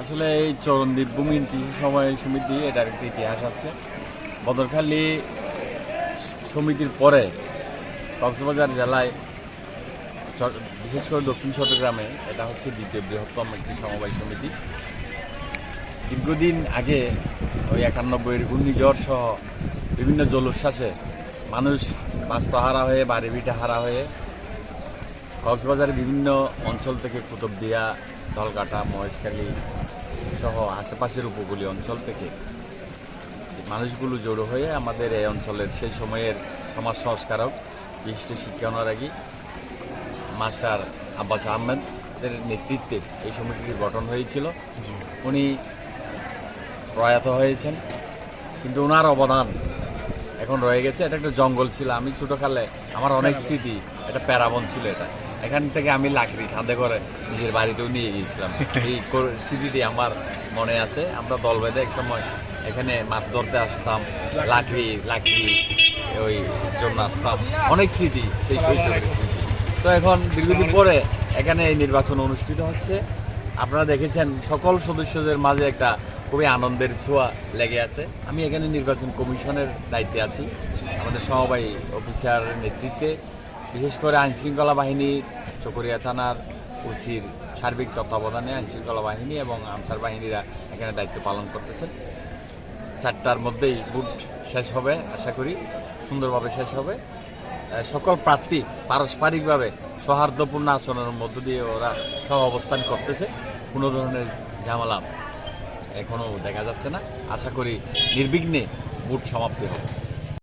আসলে এই চরণদ্বীপ ভূমি কৃষি সময় সমিতি, এটার একটা ইতিহাস আছে। বদরখালী সমিতির পরে কক্সবাজার জেলায় বিশেষ করে দক্ষিণ চট্টগ্রামে, এটা হচ্ছে দ্বিতীয় বৃহত্তম একটি সমবায় সমিতি। দীর্ঘদিন আগে ওই একানব্বইয়ের ঘূর্ণিঝড় সহ বিভিন্ন জলোচ্ছ্বাসে মানুষ বাস্তুহারা হয়ে, বাড়ি ভিটা হারা হয়ে কক্সবাজারের বিভিন্ন অঞ্চল থেকে কুতুবদিয়া দলকাটা মহেশখালী সহ আশেপাশের উপকূলীয় অঞ্চল থেকে যে মানুষগুলো জড়ো হয়ে আমাদের এই অঞ্চলের সেই সময়ের সমাজ সংস্কারক বিশিষ্ট শিক্ষা অনুরাগী মাস্টার আব্বাস আহমেদের নেতৃত্বে এই সমিতিটি গঠন হয়েছিল। উনি প্রয়াত হয়েছেন কিন্তু ওনার অবদান এখন রয়ে গেছে। এটা একটা জঙ্গল ছিল। আমি ছোটোকালে আমার অনেক স্মৃতি এটা প্যারাবন ছিল এটা। এখান থেকে আমি লাকড়ি খাদে করে নিজের বাড়িতেও নিয়ে গিয়েছিলাম। এই স্মৃতিটি আমার মনে আছে। আমরা দল বেঁধে এক সময় এখানে মাছ ধরতে আসতাম। লাকড়ি লাকড়ি, ওই জন্য আসতাম অনেক স্মৃতি সেই তো এখন দীর্ঘদিন পরে এখানে এই নির্বাচন অনুষ্ঠিত হচ্ছে। আপনারা দেখেছেন সকল সদস্যদের মাঝে একটা খুবই আনন্দের ছোঁয়া লেগে আছে। আমি এখানে নির্বাচন কমিশনের দায়িত্বে আছি। আমাদের সমবায়ী অফিসার নেতৃত্বে বিশেষ করে আইনশৃঙ্খলা বাহিনী, চকরিয়া থানার ওসির সার্বিক তত্ত্বাবধানে আইনশৃঙ্খলা বাহিনী এবং আনসার বাহিনীরা এখানে দায়িত্ব পালন করতেছেন। চারটার মধ্যেই ভোট শেষ হবে আশা করি, সুন্দরভাবে শেষ হবে। সকল প্রার্থী পারস্পরিকভাবে সৌহার্দ্যপূর্ণ আচরণের মধ্য দিয়ে ওরা সহ অবস্থান করতেছে। কোনো ধরনের ঝামেলা এখনও দেখা যাচ্ছে না। আশা করি নির্বিঘ্নে ভোট সমাপ্তি হবে।